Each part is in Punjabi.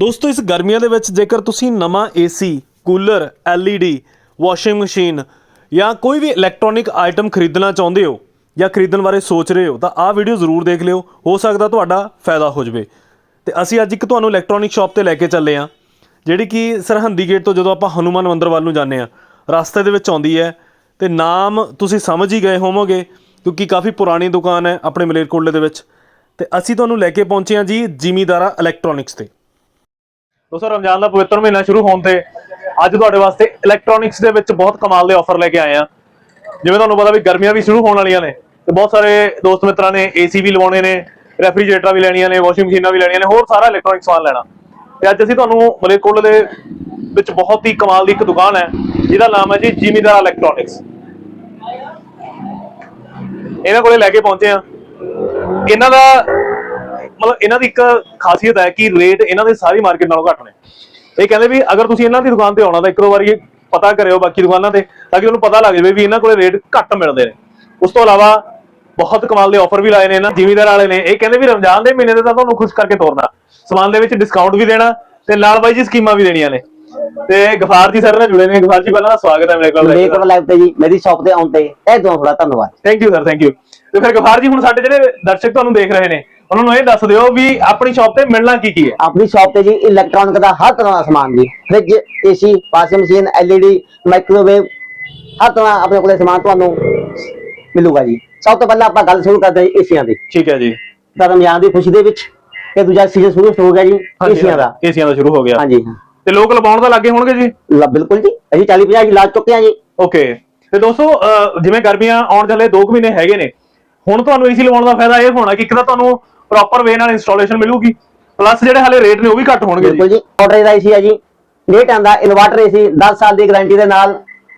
ਦੋਸਤੋ, ਇਸ ਗਰਮੀਆਂ ਦੇ ਵਿੱਚ ਜੇਕਰ ਤੁਸੀਂ ਨਵਾਂ AC cooler LED washing machine ਜਾਂ ਕੋਈ ਵੀ ਇਲੈਕਟ੍ਰੋਨਿਕ ਆਈਟਮ ਖਰੀਦਣਾ ਚਾਹੁੰਦੇ ਹੋ ਜਾਂ ਖਰੀਦਣ ਬਾਰੇ ਸੋਚ ਰਹੇ ਹੋ, ਤਾਂ ਆਹ ਵੀਡੀਓ ਜ਼ਰੂਰ ਦੇਖ ਲਿਓ। ਹੋ ਸਕਦਾ ਤੁਹਾਡਾ ਫਾਇਦਾ ਹੋ ਜਾਵੇ। ਤੇ ਅਸੀਂ ਅੱਜ ਇੱਕ ਤੁਹਾਨੂੰ ਇਲੈਕਟ੍ਰੋਨਿਕ ਸ਼ਾਪ ਤੇ ਲੈ ਕੇ ਚੱਲੇ ਹਾਂ, ਜਿਹੜੀ ਕਿ ਸਰਹੰਦੀ ਗੇਟ ਤੋਂ ਜਦੋਂ ਆਪਾਂ ਹਨੂਮਾਨ ਮੰਦਿਰ ਵੱਲ ਨੂੰ ਜਾਂਦੇ ਹਾਂ, ਰਸਤੇ ਦੇ ਵਿੱਚ ਆਉਂਦੀ ਹੈ। ਤੇ ਨਾਮ ਤੁਸੀਂ ਸਮਝ ਹੀ ਗਏ ਹੋਵੋਗੇ, ਕਿਉਂਕਿ ਕਾਫੀ ਪੁਰਾਣੀ ਦੁਕਾਨ ਹੈ ਆਪਣੇ ਮਲੇਰਕੋਟਲੇ ਦੇ ਵਿੱਚ। ਤੇ ਅਸੀਂ ਤੁਹਾਨੂੰ ਲੈ ਕੇ ਪਹੁੰਚੇ ਹਾਂ ਜੀ ਜ਼ਿਮੀਦਾਰਾ ਇਲੈਕਟ੍ਰੋਨਿਕਸ ਤੇ। ਦੋਸਤੋ, ਰਮਜ਼ਾਨ ਦਾ ਪਵਿੱਤਰ ਮਹੀਨਾ ਸ਼ੁਰੂ ਹੋਣ ਤੇ ਅੱਜ ਤੁਹਾਡੇ ਵਾਸਤੇ ਇਲੈਕਟ੍ਰੋਨਿਕਸ ਦੇ ਵਿੱਚ ਬਹੁਤ ਕਮਾਲ ਦੇ ਆਫਰ ਲੈ ਕੇ ਆਏ ਆ। ਜਿਵੇਂ ਤੁਹਾਨੂੰ ਪਤਾ ਵੀ ਗਰਮੀਆਂ ਵੀ ਸ਼ੁਰੂ ਹੋਣ ਵਾਲੀਆਂ ਨੇ ਤੇ ਬਹੁਤ ਸਾਰੇ ਦੋਸਤ ਮਿੱਤਰਾਂ ਨੇ ਏਸੀ ਵੀ ਲਵਾਉਣੇ ਨੇ, ਰੈਫਰੀਜਰੇਟਰ ਵੀ ਲੈਣੀਆਂ ਨੇ ਵਾਸ਼ਿੰਗ ਮਸ਼ੀਨਾਂ ਵੀ ਲੈਣੀਆਂ ਨੇ, ਹੋਰ ਸਾਰਾ ਇਲੈਕਟ੍ਰੋਨਿਕ ਸਮਾਨ ਲੈਣਾ। ਤੇ ਅੱਜ ਅਸੀਂ ਤੁਹਾਨੂੰ ਮਲੇਰਕੋਟਲੇ ਦੇ ਵਿੱਚ ਬਹੁਤ ਹੀ ਕਮਾਲ ਦੀ ਇੱਕ ਦੁਕਾਨ ਹੈ, ਜਿਹਦਾ ਨਾਮ ਹੈ ਜੀ ਜ਼ਿਮੀਦਾਰ ਇਲੈਕਟ੍ਰੋਨਿਕਸ ਇਹਨਾਂ ਕੋਲੇ ਲੈ ਕੇ ਪਹੁੰਚੇ ਆ। ਇਹਨਾਂ ਦਾ ਮਤਲਬ ਇਹਨਾਂ ਦੀ ਇੱਕ ਖਾਸੀਅਤ ਹੈ ਕਿ ਰੇਟ ਇਹਨਾਂ ਦੇ ਸਾਰੀ ਮਾਰਕੀਟ ਨਾਲੋਂ ਘੱਟ ਨੇ। ਇਹ ਕਹਿੰਦੇ ਵੀ ਅਗਰ ਤੁਸੀਂ ਇਹਨਾਂ ਦੀ ਦੁਕਾਨ ਤੇ ਆਉਣਾ ਤਾਂ ਇੱਕ ਦੋ ਵਾਰੀ ਪਤਾ ਕਰਿਓ ਬਾਕੀ ਦੁਕਾਨਾਂ ਤੇ ਤਾਂ ਕਿ ਤੁਹਾਨੂੰ ਪਤਾ ਲੱਗ ਜਾਵੇ ਵੀ ਇਹਨਾਂ ਕੋਲੇ ਰੇਟ ਘੱਟ ਮਿਲਦੇ ਨੇ। ਉਸ ਤੋਂ ਇਲਾਵਾ ਬਹੁਤ ਕਮਾਲ ਦੇ ਆਫਰ ਵੀ ਲਾਏ ਨੇ ਇਹਨਾਂ ਜ਼ਿਮੀਦਾਰ ਵਾਲੇ ਨੇ। ਇਹ ਕਹਿੰਦੇ ਵੀ ਰਮਜ਼ਾਨ ਦੇ ਮਹੀਨੇ ਦੇ ਤਾਂ ਤੁਹਾਨੂੰ ਖੁਸ਼ ਕਰਕੇ ਤੋਰਨਾ। ਸਮਾਨ ਦੇ ਵਿੱਚ ਡਿਸਕਾਊਂਟ ਵੀ ਦੇਣਾ ਤੇ ਨਾਲ ਬਾਈ ਜੀ ਸਕੀਮਾਂ ਵੀ ਦੇਣੀਆਂ ਨੇ। ਤੇ ਗਫਾਰ ਜੀ ਸਰ ਨਾਲ ਜੁੜੇ ਨੇ। ਗਫਾਰ ਜੀ ਪਹਿਲਾਂ ਤਾਂ ਸਵਾਗਤ ਹੈ ਮੇਰੇ ਕੋਲ। ਲੇਕਰ ਲਾਈਵ ਤੇ ਜੀ ਮੇਰੀ ਸ਼ਾਪ ਤੇ ਆਉਣ ਤੇ। ਇਹ ਦੋ ਥੋੜਾ ਧੰਨਵਾਦ। Thank you sir thank you ਤੇ ਫਿਰ ਗਫਾਰ ਜੀ ਹੁਣ ਸਾਡੇ ਜਿਹੜੇ ਦਰਸ਼ਕ ਤੁਹਾਨੂੰ ਦੇਖ ਰਹੇ ਨੇ ਉਹਨਾਂ ਨੂੰ ਇਹ ਦੱਸ ਦਿਓ ਵੀ ਆਪਣੀ ਸ਼ਾਪ ਤੇ ਮਿਲਣਾ ਕੀ ਕੀ ਹੈ। ਆਪਣੀ ਸ਼ਾਪ ਤੇ ਜੀ ਇਲੈਕਟ੍ਰੋਨਿਕ ਦਾ ਹਰ ਤਰ੍ਹਾਂ ਦਾ ਸਮਾਨ ਜੀ fridge AC washing machine LED microwave ਹਰ ਤਰ੍ਹਾਂ ਆਪਣੇ ਕੋਲੇ ਸਮਾਨ ਤੁਹਾਨੂੰ ਮਿਲੂਗਾ ਜੀ। ਸਭ ਤੋਂ ਪਹਿਲਾਂ ਆਪਾਂ ਗੱਲ ਸ਼ੁਰੂ ਕਰਦੇ ਹਾਂ ਏਸੀਆਂ ਦੀ। ਠੀਕ ਹੈ ਜੀ। ਤਾਂ ਰਮਜ਼ਾਨ ਦੀ ਖੁਸ਼ੀ ਦੇ ਵਿੱਚ ਇਹ ਦੂਜਾ ਸੀਜ਼ਨ ਸ਼ੁਰੂ ਹੋ ਗਿਆ ਜੀ ਏਸੀਆਂ ਦਾ। ਏਸੀਆਂ ਦਾ ਸ਼ੁਰੂ ਹੋ ਗਿਆ। ਹਾਂਜੀ ਤੇ ਲੋਕ ਲਵਾਉਣ ਤਾਂ ਲੱਗੇ ਹੋਣਗੇ ਜੀ? ਲ- ਬਿਲਕੁਲ ਜੀ ਅਸੀਂ 40 50 ਜੀ ਲਾ ਚੁੱਕੇ ਹਾਂ ਜੀ। ਓਕੇ ਤੇ ਦੋਸਤੋ ਜਿਵੇਂ ਗਰਮੀਆਂ ਆਉਣ ਚੱਲੇ 2 ਮਹੀਨੇ ਹੈਗੇ ਨੇ ਹੁਣ ਤੁਹਾਨੂੰ ਏਸੀ ਲਵਾਉਣ ਦਾ ਫਾਇਦਾ ਇਹ ਹੋਣਾ ਕਿ ਇੱਕ ਤਾਂ ਤੁਹਾਨੂੰ ਪ੍ਰੋਪਰ ਵੇ ਨਾਲ ਇੰਸਟਾਲੇਸ਼ਨ ਮਿਲੂਗੀ। ਪਲੱਸ ਜਿਹੜੇ ਹਾਲੇ ਰੇਟ ਨੇ ਉਹ ਵੀ ਘੱਟ ਹੋਣਗੇ ਬਿਲਕੁਲ ਜੀ ਆਰਡਰ ਦਾ ਏਸੀ ਹੈ ਜੀ। ਲੇਟ ਆਂਦਾ ਇਨਵਰਟਰ ਏਸੀ 10 ਸਾਲ ਦੀ ਗਾਰੰਟੀ ਦੇ ਨਾਲ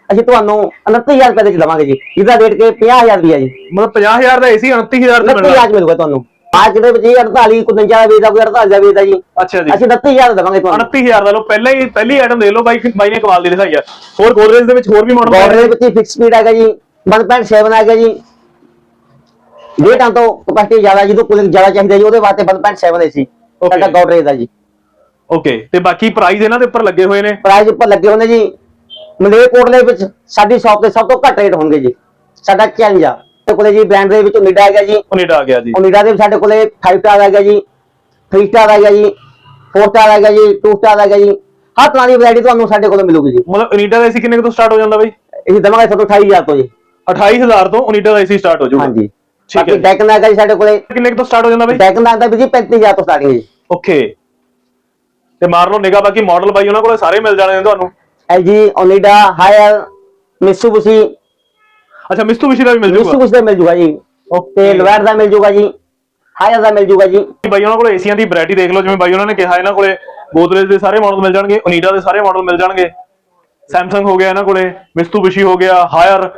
ਅਸੀਂ ਤੁਹਾਨੂੰ 29000 ਰੁਪਏ ਦੇ ਚ ਦਵਾਂਗੇ ਜੀ। ਇਹਦਾ ਰੇਟ ਕੇ 50000 ਰੁਪਏ ਜੀ। ਮਤਲਬ 50000 ਦਾ ਏਸੀ 29000 ਦਾ 29000 ਮਿਲਣਾ ਚ ਮਿਲੂਗਾ ਤੁਹਾਨੂੰ। ਮਾਰਕੀਟ ਦੇ ਵਿੱਚ ਜੀ 48 ਕੋਈ 49 ਦਾ ਵੇਚਦਾ ਕੋਈ 48 ਦਾ ਵੇਚਦਾ ਜੀ। ਅੱਛਾ ਜੀ। ਅਸੀਂ 29000 ਦਾ ਦਵਾਂਗੇ ਤੁਹਾਨੂੰ। 29000 ਦਾ ਲੋ ਪਹਿਲਾਂ ਹੀ ਪਹਿਲੀ ਆਈਟਮ ਦੇ ਲਓ ਬਾਈ ਬਾਈ ਨੇ ਕਮਾਲ ਦੀ ਦਿਖਾਈ ਆ। ਹੋਰ ਗੋਦਰੇਜ ਦੇ ਵਿੱਚ ਹੋਰ ਵੀ ਮਾਡਲ ਬਾਰਡਰ ਦੇ ਵਿੱਚ ਫਿਕਸ ਸਪੀਡ ਹੈਗਾ ਜੀ। 1.7 ਹੈਗਾ ਜੀ। ਰੇਟਾਂ ਤੋਂ ਕਪੈਸਿਟੀ ਜ਼ਿਆਦਾ ਜਦੋਂ ਕੂਲਿੰਗ ਜ਼ਿਆਦਾ ਚਾਹੀਦਾ ਜੀ ਉਹਦੇ ਵਾਸਤੇ 1.7 ਏਸੀ Okay. ਸਾਡਾ ਗੌਡਰੇਜ ਦਾ ਜੀ। ਓਕੇ ਤੇ ਬਾਕੀ ਪ੍ਰਾਈਸ ਇਹਨਾਂ ਦੇ ਉੱਪਰ ਲੱਗੇ ਹੋਏ ਨੇ? ਪ੍ਰਾਈਸ ਉੱਪਰ ਲੱਗੇ ਹੁੰਦੇ ਜੀ। ਮਲੇਰਕੋਟਲੇ ਵਿੱਚ ਸਾਡੀ ਸ਼ਾਪ ਤੇ ਸਭ ਤੋਂ ਘੱਟ ਰੇਟ ਹੋਣਗੇ ਜੀ। ਸਾਡਾ ਚੈਲੰਜ ਆ ਤੇ ਕੋਲੇ ਜੀ ਬ੍ਰਾਂਡ ਦੇ ਵਿੱਚ ਓਨੀਡਾ ਹੈਗਾ ਜੀ। ਓਨੇਡਾ ਆ ਗਿਆ ਜੀ। ਓਨੀਡਾ ਦੇ ਵਿੱਚ ਸਾਡੇ ਕੋਲੇ 5 ਸਟਾਰ ਹੈਗਾ ਜੀ। 3 ਸਟਾਰ ਹੈਗਾ ਜੀ। 4 ਸਟਾਰ ਹੈਗਾ ਜੀ। 2 ਸਟਾਰ ਹੈਗਾ ਜੀ। ਹਰ ਤਰ੍ਹਾਂ ਦੀ ਵੈਰਾਈਟੀ ਤੁਹਾਨੂੰ ਸਾਡੇ ਕੋਲੇ ਮਿਲੂਗੀ ਜੀ। ਮਤਲਬ ਓਨੇਡਾ ਦਾ ਏਸੀ ਕਿੰਨੇ ਕੁ ਤੋਂ ਸਟਾਰਟ ਹੋ ਜਾਂਦਾ ਬਾਈ? ਅਸੀਂ ਦਵਾਂਗੇ ਤੁਹਾਨੂੰ 28000 ਤੋਂ ਜੀ। 28000 ਤੋਂ ਓਨੇਡਾ ਦਾ ਏਸੀ ਸਟਾਰਟ ਹੋ ਜਾਊਗਾ। ਹਾਂਜੀ। ਹੈ ਬਾਕੀ ਡੈਕਨ ਹੈਗਾ ਜੀ ਸਾਡੇ ਕੋਲੇ। ਕਿੰਨੇ ਕੁ ਤੋਂ ਸਟਾਰਟ ਹੋ ਜਾਂਦਾ ਬਾਈ? ਡੈਕਨ ਦਾ ਆਂਦਾ ਵੀ ਜੀ 35000 ਤੋਂ ਸਟਾਰਟਿੰਗ ਜੀ। ਓਕੇ। ਤੇ ਮਾਰ ਲਓ ਨਿਗਾ ਬਾਕੀ ਮਾਡਲ ਬਾਈ ਉਹਨਾਂ ਕੋਲੇ ਸਾਰੇ ਮਿਲ ਜਾਣੇ ਨੇ ਤੁਹਾਨੂੰ। LG Onida Haier Mitsubishi. ਅੱਛਾ ਮਿਸਤੂਬਿਸ਼ੀ ਦਾ ਵੀ ਮਿਲ ਜੂਗਾ? ਮਿਸੂਬਿਸ਼ੀ ਦਾ ਮਿਲ ਜੂਗਾ ਜੀ। ਤੇ ਲਵੈਰ ਦਾ ਮਿਲ ਜੂਗਾ ਜੀ। ਹਾਇਰ ਦਾ ਮਿਲ ਜੂਗਾ ਜੀ। ਬਾਈ ਉਹਨਾਂ ਕੋਲੇ ਏਸੀਆਂ ਦੀ ਵੈਰਾਈਟੀ ਦੇਖ ਲਓ ਜਿਵੇਂ ਬਾਈ ਉਹਨਾਂ ਨੇ ਕਿਹਾ ਇਹਨਾਂ ਕੋਲੇ ਗੋਦਰੇਜ ਦੇ ਸਾਰੇ ਮਾਡਲ ਮਿਲ ਜਾਣਗੇ ਓਨੀਡਾ ਦੇ ਸਾਰੇ ਮਾਡਲ ਮਿਲ ਜਾਣਗੇ। ਸੈਮਸੰਗ ਹੋ ਗਿਆ ਇਹਨਾਂ ਕੋਲੇ ਮਿਸਤੂਬਿਸ਼ੀ ਹੋ ਗਿਆ ਹਾਇਰ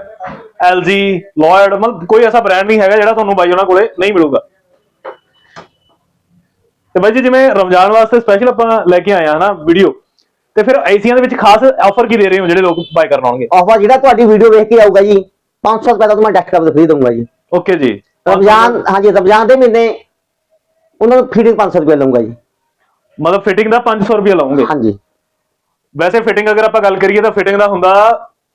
LG ਲੋਇਡ ਮਤਲਬ ਕੋਈ ਐਸਾ ਬ੍ਰਾਂਡ ਨਹੀਂ ਹੈਗਾ ਜਿਹੜਾ ਤੁਹਾਨੂੰ ਬਾਈ ਉਹਨਾਂ ਕੋਲੇ ਨਹੀਂ ਮਿਲੂਗਾ। ਤੇ ਬਾਈ ਜੀ ਜਿਵੇਂ ਰਮਜ਼ਾਨ ਵਾਸਤੇ ਸਪੈਸ਼ਲ ਆਪਾਂ ਲੈ ਕੇ ਆਏ ਆ ਹਨਾ ਵੀਡੀਓ ਤੇ ਫਿਰ ਏਸੀਆਂ ਦੇ ਵਿੱਚ ਖਾਸ ਆਫਰ ਕੀ ਦੇ ਰਹੇ ਹੋ ਜਿਹੜੇ ਲੋਕ ਬਾਈ ਕਰਨ ਆਉਣਗੇ? ਆਫਰ ਜਿਹੜਾ ਤੁਹਾਡੀ ਵੀਡੀਓ ਵੇਖ ਕੇ ਆਊਗਾ ਜੀ 500 ਰੁਪਏ ਦਾ ਤੁਹਾਨੂੰ ਡੈਸਕਟਾਪ ਤੇ ਫ੍ਰੀ ਦਊਂਗਾ ਜੀ। ਓਕੇ ਜੀ। ਰਮਜ਼ਾਨ ਹਾਂਜੀ ਰਮਜ਼ਾਨ ਦੇ ਮਹੀਨੇ ਉਹਨਾਂ ਨੂੰ ਫੀਡਿੰਗ 500 ਰੁਪਏ ਲਊਂਗਾ ਜੀ। ਮਤਲਬ ਫਿਟਿੰਗ ਦਾ 500 ਰੁਪਏ ਲਾਉਂਗੇ ਹਾਂਜੀ। ਵੈਸੇ ਫਿਟਿੰਗ ਅਗਰ ਆਪਾਂ ਗੱਲ ਕਰੀਏ ਤਾਂ ਫਿਟਿੰਗ ਦਾ ਹੁੰਦਾ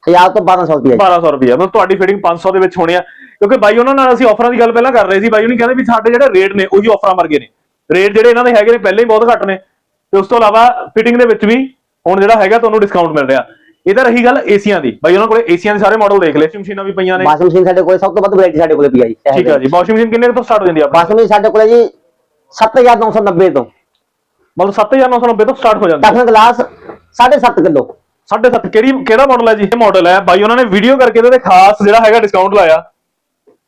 1000 ਤੋਂ 1200 ਰੁਪਏ 1200 ਰੁਪਏ ਮਤਲਬ ਤੁਹਾਡੀ ਫਿਟਿੰਗ 500 ਦੇ ਵਿੱਚ ਹੋਣੀ ਆ। ਕਿਉਂਕਿ ਬਾਈ ਉਹਨਾਂ ਨਾਲ ਅਸੀਂ ਆਫਰਾਂ ਦੀ ਗੱਲ ਪਹਿਲਾਂ ਕਰ ਰਹੇ ਸੀ ਬਾਈ ਉਹਨੇ ਕਹਿੰਦੇ ਵੀ ਸਾਡੇ ਜਿਹੜੇ ਰੇਟ ਨੇ ਉਹੀ ਆਫਰਾਂ ਵਰਗੇ ਨੇ। ਰੇਟ ਜਿਹੜੇ ਇਹਨਾਂ ਦੇ ਹੈਗੇ ਨੇ ਪਹਿਲਾਂ ਹੀ ਬਹੁਤ ਘੱਟ ਨੇ। ਤੇ ਉਸ ਤੋਂ ਇਲਾਵਾ ਫਿਟਿੰਗ ਦੇ ਵਿੱਚ ਵੀ ਹੁਣ ਜਿਹੜਾ ਹੈਗਾ ਤੁਹਾਨੂੰ ਡਿਸਕਾਊਂਟ ਮਿਲ ਰਿਹਾ। ਇਹ ਤਾਂ ਰਹੀ ਗੱਲ ਏਸੀਆਂ ਦੀ। ਬਾਈ ਉਹਨਾਂ ਕੋਲੇ ਏਸੀਆਂ ਦੇ ਸਾਰੇ ਮਾਡਲ ਦੇਖ ਲਏ। ਮਸ਼ੀਨਾਂ ਵੀ ਪਈਆਂ ਨੇ। ਵਾਸ਼ਿੰਗ ਮਸ਼ੀਨ ਸਾਡੇ ਕੋਲੇ ਸਭ ਤੋਂ ਵੱਧ ਵੈਰਾਈਟੀ ਸਾਡੇ ਕੋਲੇ ਪਈ ਆ ਜੀ ਠੀਕ ਹੈ ਜੀ। ਵਾਸ਼ਿੰਗ ਮਸ਼ੀਨ ਕਿੰਨੇ ਤੋਂ ਸਟਾਰਟ ਹੋ ਜਾਂਦੀ ਆ ਵਾਸ਼ਿੰਗ ਮਸ਼ੀਨ ਸਾਡੇ ਕੋਲੇ ਜੀ 7990 ਤੋਂ। ਮਤਲਬ 7990 ਤੋਂ ਸਟਾਰਟ ਹੋ ਜਾਂਦੀ ਟਫਨ ਗਲਾਸ 7.5 ਕਿਲੋ। 7.5 ਕਿਹੜੀ ਕਿਹੜਾ ਮਾਡਲ ਹੈ ਜੀ? ਇਹ ਮਾਡਲ ਹੈ। ਬਾਈ ਉਹਨਾਂ ਨੇ ਵੀਡੀਓ ਕਰਕੇ ਇਹਦੇ ਤੇ ਖਾਸ ਜਿਹੜਾ ਹੈਗਾ ਡਿਸਕਾਊਂਟ ਲਾਇਆ।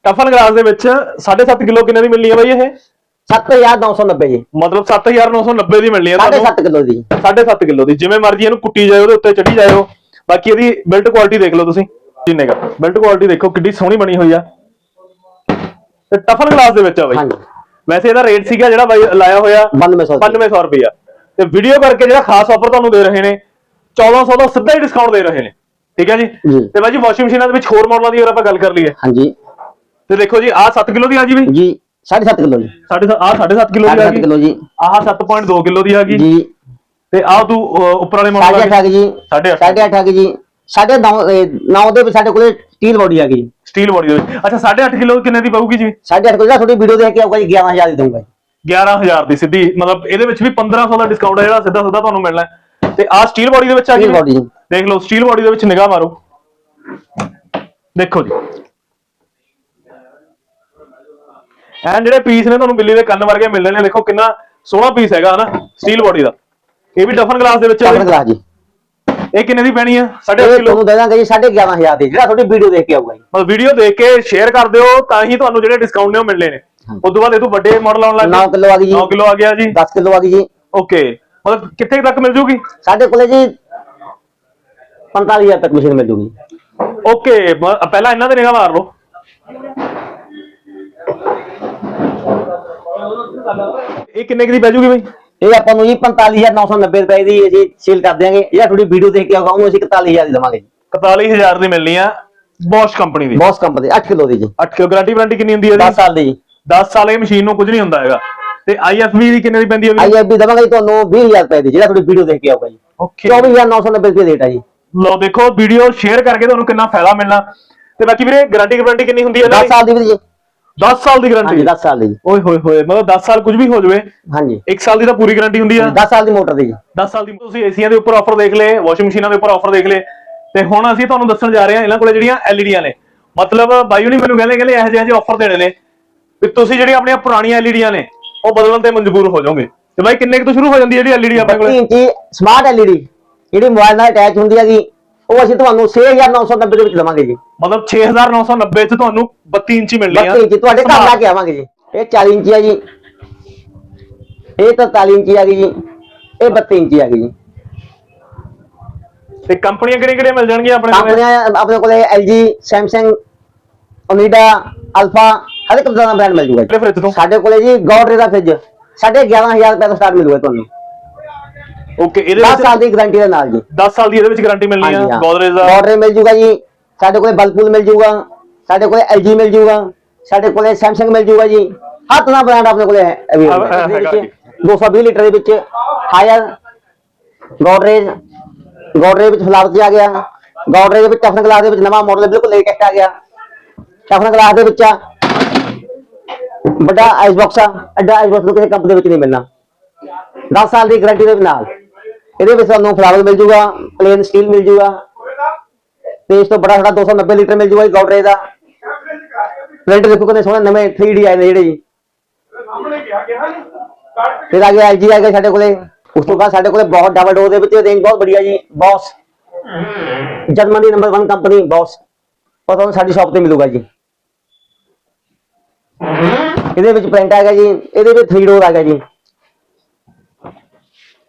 ਟਫਨ ਗਲਾਸ ਦੇ ਵਿੱਚ 7.5 ਕਿਲੋ ਕਿੰਨੇ ਦੀ ਮਿਲਣੀ ਹੈ ਬਾਈ ਇਹ? 7990 ਜੀ। ਮਤਲਬ 7990 ਦੀ ਮਿਲਣੀ ਹੈ ਤੁਹਾਨੂੰ। 7.5 ਕਿਲੋ ਦੀ। 7.5 ਕਿਲੋ ਦੀ। ਜਿਵੇਂ ਮਰਜ਼ੀ ਇਹਨੂੰ ਕੁੱਟੀ ਜਾਓ ਉਹਦੇ ਉੱਤੇ ਚੜੀ ਜਾਓ ਬਾਕੀ ਇਹਦੀ ਬਿਲਟ ਕੁਆਲਿਟੀ ਦੇਖ ਲਓ ਤੁਸੀਂ। ਜਿੰਨੇ ਦਾ ਬਿਲਟ ਕੁਆਲਿਟੀ ਦੇਖੋ ਕਿੱਡੀ ਸੋਹਣੀ ਬਣੀ ਹੋਈ ਆ। ਤੇ ਟਫਨ ਗਲਾਸ ਦੇ ਵਿੱਚ ਆ ਬਾਈ। ਹਾਂਜੀ। ਵੈਸੇ ਇਹਦਾ ਰੇਟ ਸੀਗਾ ਜਿਹੜਾ ਬਾਈ ਲਾਇਆ ਹੋਇਆ 9200 9200 ਰੁਪਇਆ ਤੇ ਵੀਡੀਓ ਕਰਕੇ ਜਿਹੜਾ ਖਾਸ ਆਫਰ ਤੁਹਾਨੂੰ ਦੇ ਰਹੇ ਨੇ 1400 ਦਾ ਸਿੱਧਾ ਹੀ ਡਿਸਕਾਊਂਟ ਦੇ ਰਹੇ ਨੇ। ਠੀਕ ਹੈ ਜੀ? ਜੀ। ਤੇ ਬਾਈ ਜੀ ਵਾਸ਼ਿੰਗ ਮਸ਼ੀਨਾਂ ਦੇ ਵਿੱਚ ਹੋਰ ਮਾਡਲਾਂ ਦੀ ਅਗਰ ਆਪਾਂ ਗੱਲ ਕਰ ਲਈਏ। ਹਾਂਜੀ। ਤੇ ਦੇਖੋ ਜੀ ਆਹ 7 ਕਿਲੋ ਦੀ ਆ ਜੀ ਬਈ। ਜੀ 7.5 ਕਿਲੋ ਜੀ। ਸਾਡੇ ਆਹ 7.5 ਕਿਲੋ ਦੀ ਆ 7.5 ਗਈ। ਕਿਲੋ ਜੀ। ਆਹ 7.2 ਕਿਲੋ ਦੀ ਆ ਗਈ। ਜੀ। ਤੇ ਆ ਤੂੰ ਉੱਪਰ ਵਾਲੇ ਸਾਢੇ ਅੱਠ ਆ ਮਾਡਲ ਗਈ ਜੀ। ਸਾਢੇ ਅੱਠ। ਸਾਢੇ ਅੱਠ ਆ ਗਈ ਜੀ। ਸਾਢੇ ਨੌ ਇਹ ਨੌ ਦੇ ਵਿੱਚ ਸਾਡੇ ਕੋਲੇ ਸਟੀਲ ਬੋਡੀ ਆ ਗਈ। ਸਟੀਲ ਬੋਡੀ ਦੇ ਵਿੱਚ ਅੱਛਾ 8.5 ਕਿਲੋ ਕਿੰਨੇ ਦੀ ਪਊਗੀ ਜੀ? ਸਾਢੇ ਅੱਠ ਕੋਲੇ ਤੁਹਾਡੀ ਵੀਡੀਓ ਦੇਖ ਕੇ ਆਊਗਾ ਜੀ 11000 ਦੀ ਦਊਂਗਾ ਜੀ। 11000 ਦੀ ਸਿੱਧੀ ਮਤਲਬ ਇਹਦੇ ਵਿੱਚ ਵੀ 1500 ਦਾ ਡਿਸਕਾਊਂਟ ਹੈ ਜਿਹੜਾ ਸਿੱਧਾ ਸਿੱਧਾ ਤੁਹਾਨੂੰ ਮਿਲਣਾ ਹੈ। ਤੇ ਆ ਸਟੀਲ ਬੋਡੀ ਦੇ ਵਿੱਚ ਆ ਗਈ Steel body ਜੀ। ਦੇਖ ਲਓ ਸਟੀਲ ਬੋਡੀ ਦੇ ਵਿੱਚ ਨਿਗਾਹ ਮਾਰੋ। ਦੇਖੋ ਜੀ। ਐਂ ਜਿਹੜੇ ਪੀਸ ਨੇ ਤੁਹਾਨੂੰ ਬਿੱਲੀ ਦੇ ਕੰਨ ਵਰਗੇ ਮਿਲਣੇ ਨੇ ਦੇਖੋ ਕਿੰਨਾ ਸੋਹਣਾ ਪੀਸ ਹੈਗਾ ਹਨਾ? ਸਟੀਲ ਬੋਡੀ ਦਾ। ਇਹ ਵੀ ਡਫਨ ਗਲਾਸ ਦੇ ਵਿੱਚ ਹੈ ਚਾਵਲ ਗਲਾਸ ਜੀ। ਇਹ ਕਿੰਨੇ ਦੀ ਪੈਣੀ ਆ? 8.5 ਇਹ ਕਿਲੋ। ਤੁਹਾਨੂੰ ਦੇ ਦਾਂਗੇ ਜੀ 11500 ਦੀ। ਜਿਹੜਾ ਤੁਹਾਡੀ ਵੀਡੀਓ ਦੇਖ ਕੇ ਆਊਗਾ ਜੀ। ਮਤਲਬ ਵੀਡੀਓ ਦੇਖ ਕੇ ਸ਼ੇਅਰ ਕਰ ਦਿਓ ਤਾਂ ਹੀ ਤੁਹਾਨੂੰ ਜਿਹੜੇ ਡਿਸਕਾਊਂਟ ਨੇ ਉਹ ਮਿਲਣੇ ਨੇ। ਉਸ ਤੋਂ ਬਾਅਦ ਇਹ ਤੋਂ ਵੱਡੇ ਮਾਡਲ ਆਉਣ ਲੱਗ 9 ਕਿਲੋ ਆ ਗਈ ਜੀ। 9 ਕਿਲੋ ਆ ਗਿਆ ਜੀ। 10 ਕਿਲੋ ਆ ਗਈ ਜੀ। ਓਕੇ ਮਤਲਬ ਕਿੱਥੇ ਤੱਕ ਮਿਲ ਜੂਗੀ? ਸਾਡੇ ਕੋਲੇ ਜੀ 45000 ਤੱਕ ਮਸ਼ੀਨ ਮਿਲ ਜੂਗੀ। ਓਕੇ ਮ- ਪਹਿਲਾਂ ਇਹਨਾਂ ਦੇ ਨਿਗਾਹ ਮਾਰ ਲਓ। ਇਹ ਕਿੰਨੇ ਕੁ ਦੀ ਪੈ ਜੂਗੀ ਬਈ? ਇਹ ਆਪਾਂ ਨੂੰ ਜੀ 45990 ਰੁਪਏ ਦੀ ਅਸੀਂ ਸੇਲ ਕਰ ਦਿਆਂਗੇ। ਜਿਹੜਾ ਤੁਹਾਡੀ ਵੀਡੀਓ ਦੇਖ ਕੇ ਆਊਗਾ ਉਹਨੂੰ ਅਸੀਂ 41000 ਦੀ ਦੇਵਾਂਗੇ ਜੀ। 41000 ਦੀ ਮਿਲਣੀ ਆ ਬੋਸ਼ ਕੰਪਨੀ ਦੀ। ਬੌਸ ਕੰਪਨੀ 8 ਕਿਲੋ ਦੀ ਜੀ। 8 ਕਿਲੋ ਗਾਰੰਟੀ ਵਾਰੰਟੀ ਕਿੰਨੀ ਹੁੰਦੀ ਹੈ 10 ਇਹਦੀ ਸਾਲ ਦੀ ਜੀ। 10 ਸਾਲ ਇਹ ਮਸ਼ੀਨ ਨੂੰ ਕੁਝ ਨਹੀਂ ਹੁੰਦਾ ਹੈਗਾ। ਤੇ ਆਈਐਫਬੀ ਦੀ ਕਿੰਨੇ ਦੀ ਪੈਂਦੀ ਹੈ ਆਈਐਫਬੀ ਦੇਵਾਂਗੇ ਜੀ ਤੁਹਾਨੂੰ 20000 ਰੁਪਏ ਦੀ ਜਿਹੜਾ ਤੁਹਾਡੀ ਵੀਡੀਓ ਦੇਖ ਕੇ ਆਊਗਾ ਜੀ। ਓਕੇ 24990 ਰੁਪਏ ਰੇਟ ਹੈ ਜੀ। ਲਓ ਦੇਖੋ ਵੀਡੀਓ ਸ਼ੇਅਰ ਕਰਕੇ ਤੁਹਾਨੂੰ ਕਿੰਨਾ ਫਾਇਦਾ ਮਿਲਣਾ। ਤੇ ਬਾਕੀ ਵੀਰੇ ਗਾਰੰਟੀ ਵਾਰੰਟੀ ਕਿੰਨੀ ਹੁੰਦੀ ਹੈ 10 ਸਾਲ ਦੀ ਵੀ ਜੀ। 10 ਸਾਲ ਦੀ ਹਾਂਜੀ ਗਾਰੰਟੀ 10 ਸਾਲ ਦੀ ਓਏ ਹੋਏ ਹੋਏ ਮਤਲਬ 10 ਸਾਲ ਕੁਝ ਵੀ ਹੋ ਜਾਵੇ ਹਾਂਜੀ। 1 ਸਾਲ ਦੀ ਤਾਂ ਪੂਰੀ ਗਾਰੰਟੀ ਹੁੰਦੀ ਆ। 10 ਸਾਲ ਦੀ ਮੋਟਰ ਦੀ ਜੀ। 10 ਸਾਲ ਦੀ ਤੁਸੀਂ ਏਸੀਆਂ ਦੇ ਉੱਪਰ ਆਫਰ ਦੇਖ ਲਏ ਵਾਸ਼ਿੰਗ ਮਸ਼ੀਨਾਂ ਦੇ ਉੱਪਰ ਆਫਰ ਦੇਖ ਲਏ। ਤੇ ਹੁਣ ਅਸੀਂ ਤੁਹਾਨੂੰ ਦੱਸਣ ਜਾ ਰਹੇ ਹਾਂ ਇਹਨਾਂ ਕੋਲੇ ਜਿਹੜੀਆਂ ਐਲਈਡੀਆਂ ਨੇ। ਮਤਲਬ ਬਾਈਓ ਨਹੀਂ ਮੈਨੂੰ ਕਹਿੰਦੇ ਕਹਿੰਦੇ ਇਹੋ ਜਿਹੇ ਜਿਹੇ ਆਫਰ ਦੇਣੇ ਨੇ। ਵੀ ਤੁਸੀਂ ਜਿਹੜੀਆਂ ਆਪਣੀਆਂ ਪੁਰਾਣੀਆਂ ਐਲਈਡੀਆਂ ਨੇ ਉਹ ਬਦਲਣ ਤੇ ਮਜਬੂਰ ਹੋ ਜਾਓਗੇ। ਤੇ ਬਾਈ ਕਿੰਨੇ ਕੁ ਤੋਂ ਸ਼ੁਰੂ ਹੋ ਜਾਂਦੀ ਹੈ ਜਿਹੜੀ ਐਲਈਡੀ ਆਪਣੇ 32 ਕੋਲੇ ਇੰਚੀ ਸਮਾਰਟ ਐਲਈਡੀ ਜਿਹੜੀ ਮੋਬਾਈਲ ਨਾਲ ਅਟੈਚ ਹੁੰਦੀ ਹੈਗੀ ਉਹ ਅਸੀਂ ਤੁਹਾਨੂੰ 6990 ਦੇ ਵਿੱਚ ਦੇਵਾਂਗੇ ਜੀ। ਮਤਲਬ 6990 ਚ ਤੁਹਾਨੂੰ 32 ਇੰਚੀ ਮਿਲਣੀ ਆ 32 ਇੰਚੀ ਤੁਹਾਡੇ ਘਰ ਲਾ ਕੇ ਆਵਾਂਗੇ ਜੀ। ਇਹ 40 ਇੰਚੀ ਹੈ ਜੀ। ਇਹ ਤਾਂ 43 ਇੰਚੀ ਆ ਗਈ ਜੀ। ਇਹ 32 ਇੰਚੀ ਆ ਗਈ ਜੀ। ਤੇ ਕੰਪਨੀਆਂ ਕਿਹੜੀਆਂ ਕਿਹੜੀਆਂ ਮਿਲ ਜਾਣਗੀਆਂ ਆਪਣੇ ਕੋਲੇ? ਕੰਪਨੀਆਂ ਆਪਣੇ ਕੋਲੇ LG Samsung Onida Alpha ਹਰ ਇੱਕ ਤਰ੍ਹਾਂ ਦਾ ਬ੍ਰਾਂਡ ਮਿਲ ਜੂਗਾ ਕਿਹੜੇ ਜੀ ਫ੍ਰਿਜ ਤੋਂ? ਸਾਡੇ ਕੋਲੇ ਜੀ ਗੋਡਰੇ ਦਾ ਫ੍ਰਿਜ 11500 ਰੁਪਏ ਤੋਂ ਸਟਾਰਟ ਮਿਲੂਗਾ ਤੁਹਾਨੂੰ। ਓਕੇ ਇਹਦੇ 10 ਵਿੱਚ ਸਾਲ ਦੀ ਗਾਰੰਟੀ ਦੇ ਨਾਲ ਜੀ। 10 ਸਾਲ ਦੀ ਇਹਦੇ ਵਿੱਚ ਗਾਰੰਟੀ ਮਿਲਣੀ ਆ ਗੋਦਰੇਜ ਦਾ। ਗੋਡਰੇ ਮਿਲ ਜੂਗਾ ਜੀ ਸਾਡੇ ਕੋਲੇ ਬਲਪੂਲ ਮਿਲ ਜੂਗਾ ਸਾਡੇ ਕੋਲੇ LG ਮਿਲ ਜੂਗਾ ਸਾਡੇ ਕੋਲੇ Samsung ਮਿਲ ਜੂਗਾ ਜੀ। ਹਰ ਤਰ੍ਹਾਂ ਬ੍ਰਾਂਡ ਆਪਣੇ ਕੋਲੇ ਹੈ available ਹੈ। ਹਾਂ, ਇਹਦੇ ਹੈਗਾ ਵਿੱਚ 220 ਲੀਟਰ ਦੇ ਵਿੱਚ ਹਾਇਰ ਗੋਡਰੇਜ ਗੋਡਰੇਜ ਵਿੱਚ ਫਲਾਵਰ ਚ ਆ ਗਿਆ। ਗੋਡਰੇਜ ਦੇ ਵਿੱਚ ਟਫਨ ਗਲਾਸ ਦੇ ਵਿੱਚ ਨਵਾਂ ਮਾਡਲ ਬਿਲਕੁਲ ਲੇਟੈਸਟ ਆ ਗਿਆ। ਟਫਨ ਗਲਾਸ ਦੇ ਵਿੱਚ ਆ ਵੱਡਾ ਆਈਸ ਬਾਕਸ ਆ ਐਡਾ ਆਈਸ ਬਾਕਸ ਕਿਸੇ ਕੰਪਨੀ ਵਿੱਚ ਨਹੀਂ ਮਿਲਣਾ। 10 ਸਾਲ ਦੀ ਗਾਰੰਟੀ ਦੇ ਨਾਲ। ਇਹਦੇ ਵਿੱਚ ਤੁਹਾਨੂੰ ਫਲਾਵਰ ਮਿਲ ਜੂਗਾ ਪਲੇਨ ਸਟੀਲ ਮਿਲ ਜੂਗਾ। ਤੇ ਇਸ ਤੋਂ ਬੜਾ ਸਾਡਾ 290 ਲੀਟਰ ਮਿਲ ਜੂਗਾ ਗੌਡਰੇ ਦਾ। ਪ੍ਰਿੰਟ ਦੇਖੋ ਕਿੰਨੇ ਸੋਹਣੇ ਨਵੇਂ 3D ਆਏ ਨੇ ਜਿਹੜੇ ਜੀ। ਫਿਰ ਆ ਗਿਆ LG ਆ ਗਿਆ ਸਾਡੇ ਕੋਲੇ। ਉਸ ਤੋਂ ਬਾਅਦ ਸਾਡੇ ਕੋਲੇ ਬਹੁਤ ਡਬਲ ਡੋਰ ਦੇ ਵਿੱਚ ਰੇਂਜ ਬਹੁਤ ਵਧੀਆ ਜੀ ਬੌਸ ਜਰਮਨ ਦੀ ਨੰਬਰ 1 ਕੰਪਨੀ ਬੌਸ ਉਹ ਤੁਹਾਨੂੰ ਸਾਡੀ ਸ਼ਾਪ ਤੇ ਮਿਲੂਗਾ ਜੀ। ਇਹਦੇ ਵਿੱਚ ਪ੍ਰਿੰਟ ਆ ਗਿਆ ਜੀ ਇਹਦੇ ਵਿੱਚ 3 ਡੋਰ ਆ ਗਿਆ ਜੀ।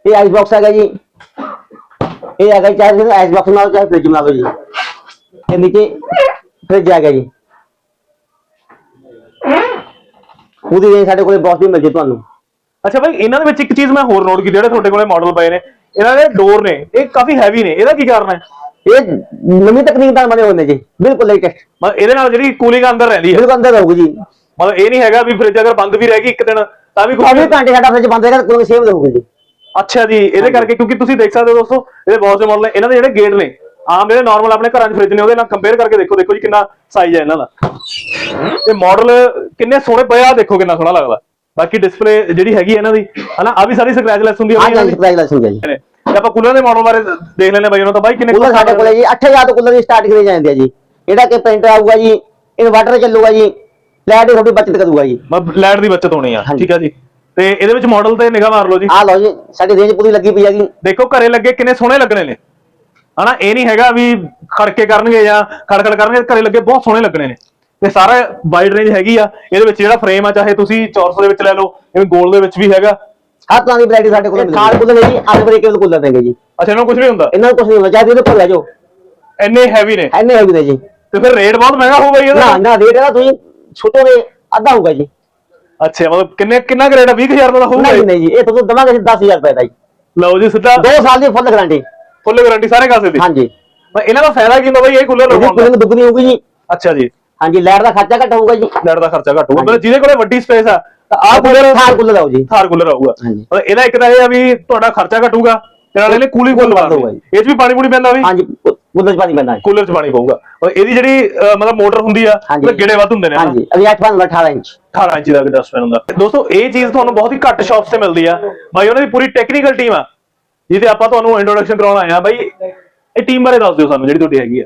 ਇਹ ਆਈਸ ਬਾਕਸ ਆ ਗਿਆ ਜੀ। ਇਹ ਆ ਗਿਆ ਚਾਹੇ ਤੁਸੀਂ ਆਈਸ ਬਾਕਸ ਨਾਲ ਚਾਹੇ ਫ੍ਰਿਜ ਲਓ ਜੀ। ਇਹ ਨੀਚੇ ਫ੍ਰਿਜ ਆ ਗਿਆ ਜੀ। ਉਹਦੀ ਰੇਂਜ ਸਾਡੇ ਕੋਲੇ ਬਹੁਤ ਵੀ ਮਿਲ ਜੇ ਤੁਹਾਨੂੰ। ਅੱਛਾ ਭਾਈ ਇਹਨਾਂ ਦੇ ਵਿੱਚ ਇੱਕ ਚੀਜ਼ ਮੈਂ ਹੋਰ ਨੋਟ ਕੀਤੀ ਜਿਹੜੇ ਤੁਹਾਡੇ ਕੋਲੇ ਮਾਡਲ ਪਏ ਨੇ। ਇਹਨਾਂ ਦੇ ਡੋਰ ਨੇ ਇਹ ਕਾਫੀ ਹੈਵੀ ਨੇ। ਇਹਦਾ ਕੀ ਕਾਰਨ ਹੈ? ਇਹ ਨਵੀਂ ਤਕਨੀਕ ਨਾਲ ਬਣੇ ਹੋਏ ਨੇ ਜੀ। ਬਿਲਕੁਲ ਲੇਟੈਸਟ ਇਹਦੇ ਨਾਲ ਜਿਹੜੀ ਕੂਲਿੰਗ ਅੰਦਰ ਰਹਿੰਦੀ ਹੈ। ਬਿਲਕੁਲ ਅੰਦਰ ਰਹੂਗੀ ਜੀ। ਮਤਲਬ ਇਹ ਨਹੀਂ ਹੈਗਾ ਵੀ ਫ੍ਰਿਜ ਅਗਰ ਬੰਦ ਵੀ ਰਹਿ ਗਈ ਇੱਕ ਦਿਨ ਤਾਂ ਵੀ 24 ਕੋਈ ਘੰਟੇ ਸਾਡਾ ਫ੍ਰਿਜ ਬੰਦ ਰਹੇਗਾ ਕੋਈ ਸੇਮ ਰਹੂਗੀ ਜੀ। ਅੱਛਾ ਜੀ ਇਹਦੇ ਕਰਕੇ ਕਿਉਂਕਿ ਤੁਸੀਂ ਦੇਖ ਸਕਦੇ ਹੋ ਦੋਸਤੋ ਇਹਦੇ ਬਹੁਤ ਸੇ ਮਾਡਲ ਨੇ ਇਹਨਾਂ ਦੇ ਜਿਹੜੇ ਗੇਟ ਨੇ ਆਮ ਜਿਹੜੇ ਨਾਰਮਲ ਆਪਣੇ ਘਰਾਂ 'ਚ ਫ੍ਰਿਜ ਨੇ ਉਹਦੇ ਨਾਲ ਕੰਪੇਅਰ ਕਰਕੇ ਦੇਖੋ ਦੇਖੋ ਜੀ ਕਿੰਨਾ ਸਾਈਜ਼ ਹੈ ਇਹਨਾਂ ਦਾ। ਤੇ ਮਾਡਲ ਕਿੰਨੇ ਸੋਹਣੇ ਪਏ ਆ ਦੇਖੋ ਕਿੰਨਾ ਸੋਹਣਾ ਲੱਗਦਾ। ਬਾਕੀ ਡਿਸਪਲੇ ਜਿਹੜੀ ਹੈਗੀ ਇਹਨਾਂ ਦੀ ਹਨਾ ਆ ਵੀ ਸਾਰੀ ਸਕ੍ਰੈਚਲੈਸ ਹੁੰਦੀ ਹਾਂ ਹੋਣੀ ਜੀ ਸਰਪ੍ਰਾਈਜ਼ ਲਾਇਸੈਂਸ ਹੈ ਜੀ। ਤੇ ਆਪਾਂ ਕੂਲਰ ਦੇ ਮਾਡਲ ਬਾਰੇ ਦੇਖ ਲੈਣੇ ਬਾਈ ਉਹਨਾਂ ਤੋਂ ਬਾਈ ਕਿੰਨੇ ਕੂਲਰ ਸਾਡੇ ਕੋਲੇ ਜੀ 8000 ਤੋਂ ਕੂਲਰ ਦੀ ਸਟਾਰਟਿੰਗ ਰੇਂਜ ਜਾਂਦੀ ਹੈ ਜੀ। ਜਿਹੜਾ ਕਿ ਪ੍ਰਿੰਟਰ ਆਊਗਾ ਜੀ ਇਨਵਰਟਰ ਚੱਲੂਗਾ ਜੀ ਲਾਈਟ ਦੀ ਤੁਹਾਡੀ ਬਚਤ ਕਰੂਗਾ ਜੀ ਲਾਈਟ ਦੀ ਬਚਤ ਹੋਣੀ ਆ ਹਾਂਜੀ। ਠੀਕ ਆ ਜੀ। ਤੇ ਇਹਦੇ ਵਿੱਚ ਮਾਡਲ ਤੇ ਨਿਗਾਹ ਮਾਰ ਲਓ ਜੀ। ਆਹ ਲਓ ਜੀ ਸਾਡੀ ਰੇਂਜ ਪੂਰੀ ਲੱਗੀ ਪਈ ਹੈਗੀ ਦੇਖੋ ਘਰੇ ਲੱਗੇ ਕਿੰਨੇ ਸੋਹਣੇ ਲੱਗਣੇ ਨੇ। ਹਨਾ ਇਹ ਨਹੀਂ ਹੈਗਾ ਵੀ ਖੜਕੇ ਕਰਨਗੇ ਜਾਂ ਖੜਖੜ ਕਰਨਗੇ ਘਰੇ ਲੱਗੇ ਬਹੁਤ ਸੋਹਣੇ ਲੱਗਣੇ ਨੇ। ਤੇ ਸਾਰਾ ਵਾਈਡ ਰੇਂਜ ਹੈਗੀ ਆ। ਇਹਦੇ ਵਿੱਚ ਜਿਹੜਾ ਫਰੇਮ ਆ ਚਾਹੇ ਤੁਸੀਂ 400 ਦੇ ਵਿੱਚ ਲੈ ਲਓ ਜਿਵੇਂ 골ਡ ਦੇ ਵਿੱਚ ਵੀ ਹੈਗਾ। ਹਰ ਤਰ੍ਹਾਂ ਦੀ ਵੈਰਾਈਟੀ ਸਾਡੇ ਕੋਲ ਖਾਲ ਕੂਲਰ ਹੈ ਜੀ ਅਨਬ੍ਰੇਕੇਬਲ ਕੂਲਰ ਦੇਗੇ ਜੀ? ਅੱਛਾ ਇਹਨਾਂ ਨੂੰ ਕੁਝ ਨਹੀਂ ਹੁੰਦਾ? ਇਹਨਾਂ ਨੂੰ ਕੁਝ ਨਹੀਂ ਹੁੰਦਾ ਚਾਹੇ ਉਹਦੇ ਕੋਲ ਲੈ ਜਾਓ। ਇੰਨੇ ਹੈਵੀ ਨੇ। ਐਨੇ ਹੈਗੇ ਨੇ ਜੀ। ਤੇ ਫਿਰ ਰੇਟ ਬਹੁਤ ਮਹਿੰਗਾ ਹੋਊਗਾ ਜੀ ਨਾ। ਇਹਦਾ ਨਾ ਰੇਟ ਇਹਦਾ ਤੁਸੀਂ ਛੋਟੋਗੇ ਅੱਧਾ ਹੋਊਗਾ ਜੀ। ਅੱਛਾ ਮਤਲਬ ਕਿੰਨੇ ਕਿੰਨਾ ਰੇਟ ਆ? 20000 ਦਾ ਤਾਂ ਹੋਊਗਾ ਨਹੀਂ। ਨਹੀਂ ਜੀ ਇਹ ਤੁਹਾਨੂੰ ਦਵਾਂਗੇ ਅਸੀਂ 10000 ਰੁਪਏ ਦਾ ਜੀ। ਲਓ ਜੀ ਸਿੱਧਾ 2 ਸਾਲ ਦੀ ਫੁੱਲ ਗਾਰੰਟੀ। ਫੁੱਲ ਗਾਰੰਟੀ ਸਾਰੇ ਕਾਸੇ ਦੀ? ਹਾਂਜੀ। ਪਰ ਇਹਨਾਂ ਦਾ ਫਾਇਦਾ ਕੀ ਹੁੰਦਾ ਬਾਈ ਇਹ ਕੂਲਰ ਇਹਦੀ ਲਗਾਉਣ ਦਾ ਕੂਲਿੰਗ ਦੁੱਗਣੀ ਹੋਊਗੀ ਜੀ। ਅੱਛਾ ਜੀ। ਹਾਂਜੀ ਲਾਈਟ ਦਾ ਖਰਚਾ ਘੱਟ ਹੋਊਗਾ ਜੀ। ਲੈਟ ਦਾ ਖਰਚਾ ਘੱਟ ਹੋਊਗਾ। ਮਤਲਬ ਜਿਹਦੇ ਕੋਲੇ ਵੱਡੀ ਸਪੇਸ ਆ ਤਾਂ ਆਹ ਕੂਲਰ ਥਾਰ ਕੂਲਰ ਆਓ ਜੀ। ਥਾਰ ਕੂਲਰ ਆਊਗਾ ਹਾਂਜੀ। ਮਤਲਬ ਇਹਦਾ ਇੱਕ ਤਾਂ ਇਹ ਆ ਵੀ ਤੁਹਾਡਾ ਖਰਚਾ ਘਟੂਗਾ ਤੇ ਨਾਲੇ ਇਹਨੇ ਕੂਲਿੰਗ ਕੋਲ ਲਵਾ ਵਧੂਗਾ ਜੀ। ਇਹ 'ਚ ਵੀ ਪਾਣੀ ਪੂਣੀ ਪੈਂਦਾ ਵੀ ਹਾਂਜੀ ਕੂਲਰ ਚ ਪਾਣੀ ਪੈਂਦਾ ਹੈ। ਕੂਲਰ 'ਚ ਪਾਣੀ ਪਊਗਾ। ਔਰ ਇਹਦੀ ਜਿਹੜੀ ਅਹ, ਮਤਲਬ ਮੋਟਰ ਹੁੰਦੀ ਆ ਹਾਂਜੀ। ਉਹਦੇ ਗੇੜੇ ਵੱਧ ਹੁੰਦੇ ਨੇ। ਹਾਂਜੀ ਅਭੀ 8 ਬੰਦ 18 ਇੰਚ। 18 ਇੰਚ ਦਾ ਡਸਟਬਿਨ ਹੁੰਦਾ ਦੋਸਤੋ ਇਹ ਚੀਜ਼ ਤੁਹਾਨੂੰ ਬਹੁਤ ਹੀ ਘੱਟ ਸ਼ਾਪਸ ਤੇ ਮਿਲਦੀ ਆ। ਬਾਈ ਉਹਨਾਂ ਦੀ ਪੂਰੀ ਟੈਕਨੀਕਲ ਟੀਮ ਆ ਜਿਹਦੇ ਆਪਾਂ ਤੁਹਾਨੂੰ ਇੰਟਰੋਡਕਸ਼ਨ ਕਰਾਉਣ ਆਏ ਆ। ਬਾਈ ਇਹ ਟੀਮ ਬਾਰੇ ਦੱਸ ਦਿਓ ਸਾਨੂੰ ਜਿਹੜੀ ਤੁਹਾਡੀ ਹੈਗੀ ਆ।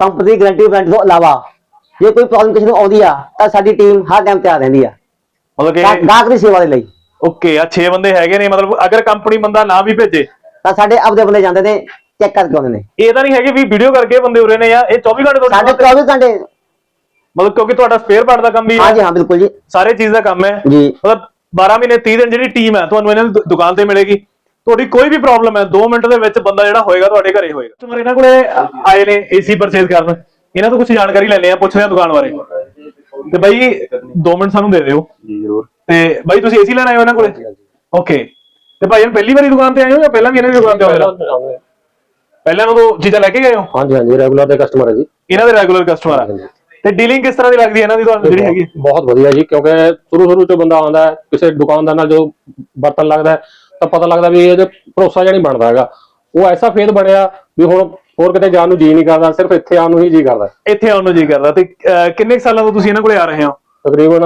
ਕੰਪਨੀ ਦੀ ਗਾਰੰਟੀ ਵਾਰੰਟੀ ਤੋਂ ਇਲਾਵਾ ਜੇ ਕੋਈ ਪ੍ਰੋਬਲਮ ਕਿਸੇ ਨੂੰ ਆਉਂਦੀ ਆ ਤਾਂ ਸਾਡੀ ਟੀਮ ਹਰ ਟਾਈਮ ਤਿਆਰ ਰਹਿੰਦੀ ਆ। ਮਤਲਬ ਕਿ ਗਾਹਕ ਦੀ ਸੇਵਾ ਦੇ ਲਈ। ਓਕੇ ਆ 6 ਬੰਦੇ ਹੈਗੇ ਨੇ ਮਤਲਬ ਅਗਰ ਕੰਪਨੀ ਬੰਦਾ ਨਾ ਵੀ ਭੇਜੇ। ਤਾਂ ਸਾਡੇ ਆਪਦੇ ਬੰਦੇ ਜਾਂਦੇ ਨੇ। ਚੈੱਕ ਕਰਕੇ ਆਉਂਦੇ ਨੇ। ਇਹ ਤਾਂ ਨਹੀਂ ਹੈਗੇ ਵੀ ਵੀਡੀਓ ਕਰਕੇ ਬੰਦੇ ਉਰੇ ਨੇ ਜਾਂ ਇਹ 24 ਘੰਟੇ ਤੁਹਾਡੇ ਸਾਡੇ ਕੋਲ 24 ਘੰਟੇ ਮਤਲਬ ਕਿਉਂਕਿ ਤੁਹਾਡਾ ਸਪੇਅਰ ਪਾਰਟ ਦਾ ਕੰਮ ਵੀ ਹਾਂਜੀ ਹੈ ਬਿਲਕੁਲ ਜੀ। ਸਾਰੇ ਚੀਜ਼ ਦਾ ਕੰਮ ਹੈ। ਜੀ। ਮਤਲਬ 12 ਮਹੀਨੇ 30 ਦਿਨ ਜਿਹੜੀ ਟੀਮ ਹੈ ਤੁਹਾਨੂੰ ਇਹਨਾਂ ਦੀ ਦੁ- ਦੁਕਾਨ ਤੇ ਮਿਲੇਗੀ। ਤੁਹਾਡੀ ਕੋਈ ਵੀ ਪ੍ਰੋਬਲਮ ਹੈ 2 ਮਿੰਟ ਦੇ ਵਿੱਚ ਬੰਦਾ ਜਿਹੜਾ ਹੋਏਗਾ ਤੁਹਾਡੇ ਘਰੇ ਹੋਏਗਾ। ਕਸਟਮਰ ਇਹਨਾਂ ਕੋਲੇ ਆਏ ਨੇ ਏਸੀ ਪਰਚੇਜ਼ ਕਰਨ। ਇਹਨਾਂ ਤੋਂ ਕੁਝ ਜਾਣਕਾਰੀ ਲੈਣੇ ਆ ਪੁੱਛਦੇ ਆ ਦੁਕਾਨ ਬਾਰੇ। ਤੇ ਬਾਈ 2 ਮਿੰਟ ਸਾਨੂੰ ਦੇ ਦਿਓ। ਜੀ ਜ਼ਰੂਰ। ਤੇ ਬਾਈ ਤੁਸੀਂ ਏਸੀ ਲੈਣ ਆਏ ਹੋ ਇਹਨਾਂ ਕੋਲੇ? ਓਕੇ ਤੇ ਭਾਈ ਇਹ ਪਹਿਲੀ ਵਾਰੀ ਦੁਕਾਨ ਤੇ ਆਏ ਹੋ ਜਾਂ ਪਹਿਲਾਂ ਵੀ ਇਹਨਾਂ ਦੀ ਦੁਕਾਨ ਤੇ ਆਏ ਹੋ? ਪਹਿਲਾਂ ਤੋਂ ਚੀਜ਼ਾਂ ਲੈ ਕੇ ਗਏ ਹੋ? ਹਾਂਜੀ ਹਾਂਜੀ ਰੈਗੂਲਰ ਦੇ ਕਸਟਮਰ ਹੈ ਜੀ। ਇਹਨਾਂ ਦੇ ਰੈਗੂਲਰ ਕਸਟਮਰ ਆ। ਤੇ ਡੀਲਿੰਗ ਕਿਸ ਤਰ੍ਹਾਂ ਦੀ ਲੱਗਦੀ ਹੈ ਇਹਨਾਂ ਦੀ ਤੁਹਾਨੂੰ ਜਿਹੜੀ ਹੈਗੀ? ਬਹੁਤ ਵਧੀਆ ਜੀ ਕਿਉਂਕਿ ਸ਼ੁਰੂ ਸ਼ੁਰੂ ਚ ਬੰਦਾ ਆਉਂਦਾ ਹੈ ਕਿਸੇ ਦੁਕਾਨਦਾਰ ਨਾਲ ਜੋ ਬਰਤਨ ਲੱਗਦਾ ਹੈ, ਤਾਂ ਪਤਾ ਲੱਗਦਾ ਵੀ ਇਹਦੇ ਭਰੋਸਾ ਜਿਹਾ ਨਹੀਂ ਬਣਦਾ ਹੈਗਾ। ਉਹ ਐਸਾ ਫੇਦ ਬਣਿਆ ਵੀ ਹੁਣ ਹੋਰ ਕਿਤੇ ਜਾਣ ਨੂੰ ਜੀ ਨਹੀਂ ਕਰਦਾ ਸਿਰਫ ਇੱਥੇ ਆਉਣ ਨੂੰ ਹੀ ਜੀ ਕਰਦਾ ਇੱਥੇ ਆਉਣ ਨੂੰ ਜੀ ਕਰਦਾ। ਤੇ ਕਿੰਨੇ ਸਾਲਾਂ ਤੋਂ ਤੁਸੀਂ ਇਹਨਾਂ ਕੋਲੇ ਆ ਰਹੇ ਹੋ? ਤਕਰੀਬਨ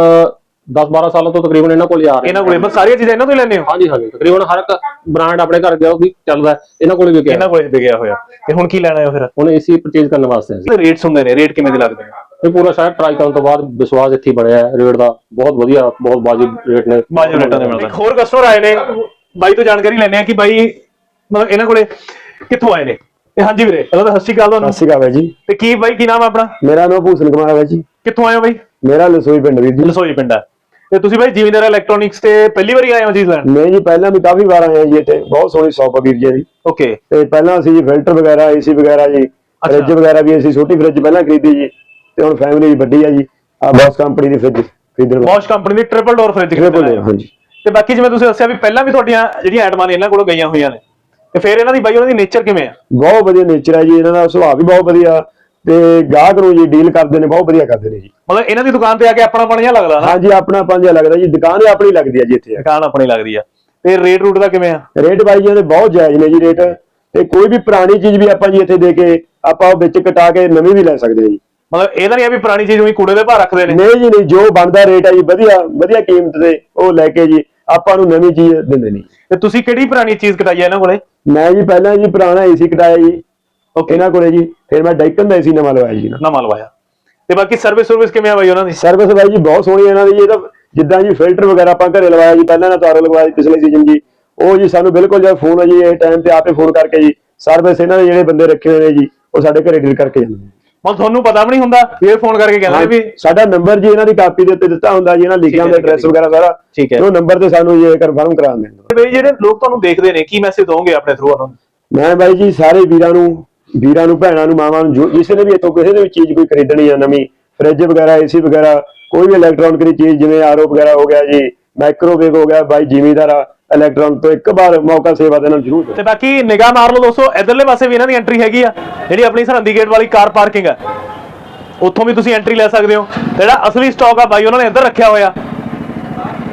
10-12 ਸਾਲਾਂ ਤੋਂ ਤਕਰੀਬਨ ਇਹਨਾਂ ਕੋਲ ਹੀ ਆ ਰਹੇ ਇਹਨਾਂ ਕੋਲੇ ਬਸ ਸਾਰੀਆਂ ਚੀਜ਼ਾਂ ਇਹਨਾਂ ਤੋਂ ਹੀ ਲੈਣੇ ਹੋ। ਹਾਂਜੀ ਹਾਂਜੀ। ਤਕਰੀਬਨ ਹਰ ਇੱਕ ਬ੍ਰਾਂਡ ਆਪਣੇ ਘਰ ਗਿਆ ਉਹ ਵੀ ਚੱਲਦਾ ਹੈ, ਇਹਨਾਂ ਕੋਲ ਵੀ ਗਿਆ ਇਹਨਾਂ ਕੋਲੇ ਵਿਗਿਆ ਹੋਇਆ। ਤੇ ਹੁਣ ਕੀ ਲੈਣਾ ਹੈ ਫਿਰ? ਹੁਣ ਏਸੀ ਪਰਚੇਜ਼ ਕਰਨ ਵਾਸਤੇ ਆਏ ਸੀ ਰੇਟਸ ਹੁੰਦੇ ਨੇ ਰੇਟ ਕਿਵੇਂ ਦੇ ਲੱਗਦੇ ਨੇ? ਇਹ ਪੂਰਾ ਸ਼ਾਇਦ ਟਰਾਈ ਕਰਨ ਤੋਂ ਬਾਅਦ ਵਿਸ਼ਵਾਸ ਇੱਥੇ ਹੀ ਬਣਿਆ ਹੈ। ਰੇਟ ਦਾ ਬਹੁਤ ਵਧੀਆ ਬਹੁਤ ਵਾਜਿਬ ਰੇਟ ਨੇ। ਬਾਜੂ ਰੇਟਾਂ ਦੇ ਮਿਲਦਾ। ਇੱਕ ਹੋਰ ਕਸਟਮਰ ਆਏ ਨੇ ਬਾਈ ਤੋਂ ਜਾਣਕਾਰੀ ਲੈਣੇ ਆ ਕਿ ਬਾਈ ਮਤਲਬ ਇਹਨਾਂ ਕੋਲੇ ਕਿੱਥੋਂ ਆਏ ਨੇ? ਤੇ ਹਾਂਜੀ ਵੀਰੇ ਪਹਿਲਾਂ ਤਾਂ ਸਤਿ ਸ਼੍ਰੀ ਅਕਾਲ ਤੁਹਾਨੂੰ। ਸਤਿ ਸ਼੍ਰੀ ਅਕਾਲ ਜੀ। ਤੇ ਕੀ ਬਾਈ ਕੀ ਨਾਮ ਹੈ ਆਪਣਾ? ਮੇਰਾ ਨਾਮ ਭੂਸਨ ਕੁਮਾਰ ਹੈ ਜੀ। ਕਿੱਥੋਂ ਆਏ ਹੋ ਬਾਈ? ਮੇਰਾ ਲਸੋਈ ਪਿੰਡ ਵੀਰ ਜੀ। ਲਸੋਈ ਪਿੰਡ ਹੈ। ਤੇ ਤੁਸੀਂ ਬਾਈ ਜੀਵਿੰਦਰ ਇਲੈਕਟ੍ਰੋਨਿਕਸ ਤੇ ਪਹਿਲੀ ਵਾਰੀ ਆਏ ਹੋ ਚੀਜ਼ ਲੈਣ ਮੈਂ ਜੀ ਪਹਿਲਾਂ ਵੀ ਕਾਫੀ ਵਾਰ ਆਇਆ ਜੀ ਇੱਥੇ ਬਹੁਤ ਸੋਹਣੀ ਸ਼ਾਪ ਆ ਵੀਰ ਜੀ ਦੀ। ਓਕੇ ਤੇ ਪਹਿਲਾਂ ਅਸੀਂ ਜੀ ਫਿਲਟਰ ਵਗੈਰਾ ਏਸੀ ਵਗੈਰਾ ਜੀ ਫ੍ਰਿਜ ਵਗੈਰਾ ਵੀ ਅਸੀਂ ਛੋਟੀ ਫ੍ਰਿਜ ਪਹਿਲਾਂ ਖਰੀਦੀ ਜੀ ਤੇ ਹੁਣ ਫੈਮਿਲੀ ਵੱਡੀ ਆ ਜੀ ਆ ਬॉस ਕੰਪਨੀ ਦੀ ਫ੍ਰਿਜ ਖਰੀਦਣ ਬੋਸ਼ ਕੰਪਨੀ ਦੀ ਟ੍ਰਿਪਲ ਡੋਰ ਫ੍ਰਿਜ door, ਹਾਂਜੀ। ਤੇ ਬਾਕੀ ਜਿਵੇਂ ਤੁਸੀਂ ਦੱਸਿਆ ਵੀ ਪਹਿਲਾਂ ਵੀ ਤੁਹਾਡੀਆਂ ਜਿਹੜੀਆਂ ਐਟਮਾਂ ਨੇ ਇਹਨਾਂ ਕੋਲੋਂ ਗਈਆਂ ਹੋਈਆਂ ਨੇ। ਤੇ ਫਿਰ ਇਹਨਾਂ ਦੀ ਬਾਈ ਉਹਨਾਂ ਦੀ ਨੇਚਰ ਕਿਵੇਂ ਆ? ਬਹੁਤ ਵਧੀਆ ਨੇਚਰ ਹੈ ਜੀ ਇਹਨਾਂ ਦਾ ਸੁਭਾਅ ਵੀ ਬਹੁਤ ਵਧੀਆ। ਤੇ ਗਾਹਕ ਨੂੰ ਜੀ ਡੀਲ ਕਰਦੇ ਨੇ ਬਹੁਤ ਵਧੀਆ ਕਰਦੇ ਨੇ ਜੀ। ਮਤਲਬ ਇਹਨਾਂ ਦੀ ਦੁਕਾਨ ਤੇ ਆ ਕੇ ਆਪਣਾ ਬਣਿਆ ਲੱਗਦਾ ਨਾ? ਹਾਂਜੀ ਆਪਣਾ ਪੰਜਾ ਲੱਗਦਾ ਜੀ ਦੁਕਾਨ ਹੀ ਆਪਣੀ ਲੱਗਦੀ ਹੈ ਜੀ ਇੱਥੇ। ਦੁਕਾਨ ਆਪਣੀ ਲੱਗਦੀ ਆ। ਤੇ ਰੇਟ ਰੂਟ ਦਾ ਕਿਵੇਂ ਆ? ਰੇਟ ਬਾਈ ਜੀ ਇਹਦੇ ਬਹੁਤ ਜਾਇਜ਼ ਨੇ ਜੀ ਰੇਟ। ਤੇ ਕੋਈ ਵੀ ਪੁਰਾਣੀ ਚੀਜ਼ ਵੀ ਆਪਾਂ ਜੀ ਇੱਥੇ ਦੇ ਕੇ ਆਪਾਂ ਉਹ ਵਿੱਚ ਕਟਾ ਕੇ ਨਵੀਂ ਵੀ ਲੈ ਸਕਦੇ ਹਾਂ ਜੀ। ਮਤਲਬ ਇਹਦਾ ਨਹੀਂ ਆ ਵੀ ਪੁਰਾਣੀ ਚੀਜ਼ ਉਹੀ ਕੂੜੇ ਦੇ ਭਾਅ ਰੱਖਦੇ ਨੇ? ਨਹੀਂ ਜੀ ਨਹੀਂ ਜੋ ਬਣਦਾ ਰੇਟ ਹੈ ਜੀ ਵਧੀਆ ਵਧੀਆ ਕੀਮਤ ਤੇ ਉਹ ਲੈ ਕੇ ਜੀ ਆਪਾਂ ਨੂੰ ਨਵੀਂ ਚੀਜ਼ ਦਿੰਦੇ ਨੇ ਤੇ ਤੁਸੀਂ ਕਿਹੜੀ ਪੁਰਾਣੀ ਚੀਜ਼ ਕਟਾਈ ਆ ਇਹਨਾਂ ਕੋਲੇ? ਮੈਂ ਜੀ ਪਹਿਲਾਂ ਜੀ ਪੁਰਾਣਾ ਏਸੀ ਕਟਾਇਆ ਜੀ। ਓਕੇ ਇਹਨਾਂ ਕੋਲੇ ਜੀ ਫਿਰ ਮੈਂ ਡਾਈਕਨ ਦਾ ਏਸੀ ਨਵਾਂ ਲਵਾਇਆ ਜੀ ਨਾ ਨਵਾਂ ਲਵਾਇਆ। ਤੇ ਬਾਕੀ ਸਰਵਿਸ ਸਰਵਿਸ ਕਿਵੇਂ ਆ ਬਾਈ ਉਹਨਾਂ ਦੀ? ਸਰਵਿਸ ਬਾਈ ਜੀ ਬਹੁਤ ਸੋਹਣੀ ਇਹਨਾਂ ਦੀ ਜੀ ਇਹ ਤਾਂ ਜਿੱਦਾਂ ਜੀ ਫਿਲਟਰ ਵਗੈਰਾ ਆਪਾਂ ਘਰੇ ਲਵਾਇਆ ਜੀ ਪਹਿਲਾਂ ਨਾ ਤਾਰੋ ਲਗਵਾਇਆ ਪਿਛਲੇ ਸੀਜ਼ਨ ਜੀ। ਉਹ ਜੀ ਸਾਨੂੰ ਬਿਲਕੁਲ ਜਦ ਫੋਨ ਹੈ ਜੀ ਇਹ ਟਾਈਮ ਤੇ ਆਪੇ ਫੋਨ ਕਰਕੇ ਜੀ ਸਰਵਿਸ ਇਹਨਾਂ ਦੇ ਜਿਹੜੇ ਬੰਦੇ ਰੱਖੇ ਹੋਏ ਨੇ ਜੀ ਉਹ ਸਾਡੇ ਘਰੇ ਡੀਲ ਕਰਕੇ ਜਾਂਦੇ ਨੇ। ਮਤਲਬ ਤੁਹਾਨੂੰ ਪਤਾ ਵੀ ਨਹੀਂ ਹੁੰਦਾ ਇਹ ਫੋਨ ਕਰਕੇ ਕਹਿੰਦੇ ਵੀ ਸਾਡਾ ਨੰਬਰ ਜੀ ਇਹਨਾਂ ਦੀ ਕਾਪੀ ਦੇ ਉੱਤੇ ਦਿੱਤਾ ਹੁੰਦਾ ਜੀ ਇਹਨਾਂ ਲਿਖਿਆ ਹੁੰਦਾ ਐਡਰੈਸ ਵਗੈਰਾ ਸਾਰਾ। ਠੀਕ ਹੈ। ਉਹ ਨੰਬਰ ਤੇ ਸਾਨੂੰ ਜੀ ਕਨਫਰਮ ਕਰਾ ਦਿੰਦੇ ਬਈ ਜਿਹੜੇ ਲੋਕ ਤੁਹਾਨੂੰ ਦੇਖਦੇ ਨੇ ਕੀ ਮੈਸੇਜ ਦੋਗੇ ਆਪਣੇ ਥਰੂ ਉਹਨਾਂ ਨੂੰ? ਮੈਂ ਬਾਈ ਜੀ ਸਾਰੇ ਵੀਰਾਂ ਨੂੰ ਵੀਰਾਂ ਨੂੰ, ਭੈਣਾਂ ਨੂੰ, ਮਾਵਾਂ ਨੂੰ, ਜੋ ਨੇ ਵੀ ਇੱਥੋਂ ਕਿਸੇ ਨੇ ਵੀ ਚੀਜ਼ ਕੋਈ ਖਰੀਦਣੀ ਆ, ਨਵੀਂ ਫ੍ਰਿਜ ਵਗੈਰਾ, ਏਸੀ ਵਗੈਰਾ, ਕੋਈ ਵੀ ਇਲੈਕਟ੍ਰੋਨਿਕ ਦੀ ਚੀਜ਼ ਜਿਵੇਂ ਆਰਓ ਵਗੈਰਾ ਹੋ ਗਿਆ ਜੀ ਮਾਈਕ੍ਰੋਵੇਵ ਹੋ ਗਿਆ, ਬਾਈ ਜ਼ਿਮੀਦਾਰ ਇਲੈਕਟ੍ਰੋਨਿਕ ਤੋਂ ਇੱਕ ਵਾਰ ਮੌਕਾ ਸੇਵਾ ਦੇਣਾ ਜ਼ਰੂਰ ਤੇ ਬਾਕੀ ਨਿਗਾਹ ਮਾਰ ਲਓ ਦੋਸਤੋ, ਇਧਰਲੇ ਪਾਸੇ ਵੀ ਇਹਨਾਂ ਦੀ ਐਂਟਰੀ ਹੈਗੀ ਆ, ਜਿਹੜੀ ਆਪਣੀ ਸਰਹੰਦੀ ਗੇਟ ਵਾਲੀ ਕਾਰ ਪਾਰਕਿੰਗ ਆ। ਉੱਥੋਂ ਵੀ ਤੁਸੀਂ ਐਂਟਰੀ ਲੈ ਸਕਦੇ ਹੋ। ਜਿਹੜਾ ਅਸਲੀ ਸਟਾਕ ਆ ਬਾਈ, ਉਹਨਾਂ ਨੇ ਇੱਧਰ ਰੱਖਿਆ ਹੋਇਆ।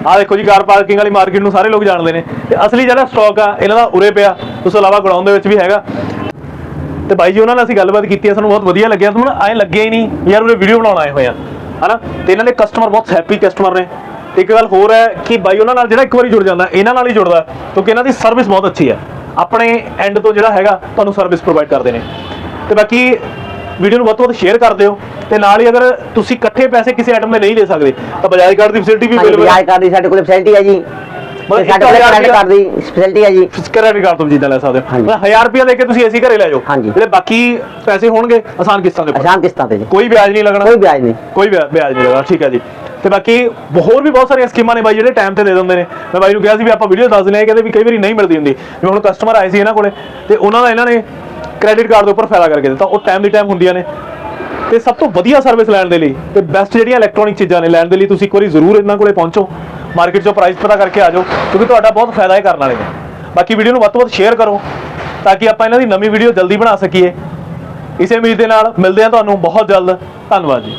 ਆ ਦੇਖੋ ਜੀ, ਕਾਰ ਪਾਰਕਿੰਗ ਵਾਲੀ ਮਾਰਕੀਟ ਨੂੰ ਸਾਰੇ ਲੋਕ ਜਾਣਦੇ ਨੇ। ਤੇ ਅਸਲੀ ਜਿਹੜਾ ਸਟਾਕ ਆ, ਇਹਨਾਂ ਦਾ ਉਰੇ ਪਿਆ। ਉਸ ਤੋਂ ਇਲਾਵਾ ਗੜਾਉਣ ਦੇ ਵਿੱਚ ਵੀ ਹੈਗਾ। ਤੇ ਬਾਈ ਜੀ ਉਹਨਾਂ ਨਾਲ ਅਸੀਂ ਗੱਲਬਾਤ ਕੀਤੀ ਆ ਸਾਨੂੰ ਬਹੁਤ ਵਧੀਆ ਲੱਗਿਆ। ਤੁਹਾਨੂੰ ਐਂ ਲੱਗਿਆ ਹੀ ਨਹੀਂ ਯਾਰ ਉਰੇ ਵੀਡੀਓ ਬਣਾਉਣ ਆਏ ਹੋਏ ਆ ਹਨਾ? ਤੇ ਇਹਨਾਂ ਦੇ ਕਸਟਮਰ ਬਹੁਤ ਹੈਪੀ ਕਸਟਮਰ ਨੇ। ਇੱਕ ਗੱਲ ਹੋਰ ਹੈ ਕਿ ਬਾਈ ਉਹਨਾਂ ਨਾਲ ਜਿਹੜਾ ਇੱਕ ਵਾਰੀ ਜੁੜ ਜਾਂਦਾ ਇਹਨਾਂ ਨਾਲ ਹੀ ਜੁੜਦਾ ਕਿਉਂਕਿ ਇਹਨਾਂ ਦੀ ਸਰਵਿਸ ਬਹੁਤ ਅੱਛੀ ਹੈ ਆਪਣੇ ਐਂਡ ਤੋਂ ਜਿਹੜਾ ਹੈਗਾ ਤੁਹਾਨੂੰ ਸਰਵਿਸ ਪ੍ਰੋਵਾਈਡ ਕਰਦੇ ਨੇ। ਤੇ ਬਾਕੀ ਵੀਡੀਓ ਨੂੰ ਵੱਧ ਤੋਂ ਵੱਧ ਸ਼ੇਅਰ ਕਰ ਦਿਓ ਤੇ ਨਾਲ ਹੀ ਅਗਰ ਤੁਸੀਂ ਇਕੱਠੇ ਪੈਸੇ ਕਿਸੇ ਆਈਟਮ ਦੇ ਨਹੀਂ ਲੈ ਸਕਦੇ ਤਾਂ ਬਜਾਜ ਕਾਰਡ ਦੀ ਫੈਸਿਲਿਟੀ ਵੀ ਅਵੇਲੇਬਲ ਹੈ ਵਿਆਜ ਕਾਰਡ ਦੀ ਸਾਡੇ ਕੋਲ ਫੈਸਿਲਿਟੀ ਹੈ ਜੀ। ਤੇ ਸਾਡੇ ਕੋਲ ਕਾਰਡ ਦੀ ਫੈਸਿਲਿਟੀ ਹੈ ਜੀ। ਤੋਂ ਵੀ ਚੀਜ਼ਾਂ ਲੈ ਸਕਦੇ ਹੋ। ਹਾਂਜੀ। ਮਤਲਬ 1000 ਰੁਪਏ ਦੇ ਕੇ ਤੁਸੀਂ ਏਸੀ ਘਰੇ ਲੈ ਜਾਓ। ਹਾਂਜੀ। ਜਿਹੜੇ ਬਾਕੀ ਪੈਸੇ ਹੋਣਗੇ ਆਸਾਨ ਕਿਸ਼ਤਾਂ ਦੇ ਉੱਪਰ ਆਸਾਨ ਕਿਸ਼ਤਾਂ ਤੇ ਜੀ। ਕੋਈ ਵਿਆਜ ਨਹੀਂ ਲੱਗਣਾ। ਕੋਈ ਵਿਆਜ ਨਹੀਂ। ਕੋਈ ਵਿਆ- ਵਿਆਜ ਨਹੀਂ ਲੱਗਣਾ ਠੀਕ ਹੈ ਜੀ। ਤੇ ਬਾਕੀ ਹੋਰ ਵੀ ਬਹੁਤ ਸਾਰੀਆਂ ਸਕੀਮਾਂ ਨੇ ਬਾਈ ਜਿਹੜੇ ਟਾਈਮ ਤੇ ਦੇ ਦਿੰਦੇ ਨੇ। ਮੈਂ ਬਾਈ ਨੂੰ ਕਿਹਾ ਸੀ ਵੀ ਆਪਾਂ ਵੀਡੀਓ ਦੱਸ ਦਿੰਦੇ ਆ ਕਹਿੰਦੇ ਵੀ ਕਈ ਵਾਰੀ ਨਹੀਂ ਮਿਲਦੀ ਹੁੰਦੀ। ਜਿਵੇਂ ਹੁਣ ਕਸਟਮਰ ਆਏ ਸੀ ਇਹਨਾਂ ਕੋਲੇ ਤੇ ਉਹਨਾਂ ਦਾ ਇਹਨਾਂ ਨੇ ਕ੍ਰੈਡਿਟ ਕਾਰਡ ਦੇ ਉੱਪਰ ਫਾਇਦਾ ਕਰਕੇ ਦਿੱਤਾ। ਉਹ ਟਾਈਮ ਦੀ ਟਾਈਮ ਹੁੰਦੀਆਂ ਨੇ। ਤੇ ਸਭ ਤੋਂ ਵਧੀਆ ਸਰਵਿਸ ਲੈਣ ਦੇ ਲਈ ਤੇ ਬੈਸਟ ਜਿਹੜੀਆਂ ਇਲੈਕਟ੍ਰੋਨਿਕ ਚੀਜ਼ਾਂ ਨੇ ਲੈਣ ਦੇ ਲਈ ਤੁਸੀਂ ਇੱਕ ਵਾਰੀ ਜ਼ਰੂਰ ਇਹਨਾਂ ਕੋਲੇ ਪਹੁੰਚੋ। ਮਾਰਕੀਟ 'ਚੋਂ ਪ੍ਰਾਈਸ ਪਤਾ ਕਰਕੇ ਆ ਜਾਓ, ਕਿਉਂਕਿ ਤੁਹਾਡਾ ਬਹੁਤ ਫਾਇਦਾ ਹੈ ਕਰਨ ਵਾਲੇ ਨੇ। ਬਾਕੀ ਵੀਡੀਓ ਨੂੰ ਵੱਧ ਤੋਂ ਵੱਧ ਸ਼ੇਅਰ ਕਰੋ, ਤਾਂ ਕਿ ਆਪਾਂ ਇਹਨਾਂ ਦੀ ਨਵੀਂ ਵੀਡੀਓ ਜਲਦੀ ਬਣਾ ਸਕੀਏ। ਇਸੇ ਉਮੀਦ ਦੇ ਨਾਲ ਮਿਲਦੇ ਹਾਂ ਤੁਹਾਨੂੰ ਬਹੁਤ ਜਲਦ। ਧੰਨਵਾਦ ਜੀ।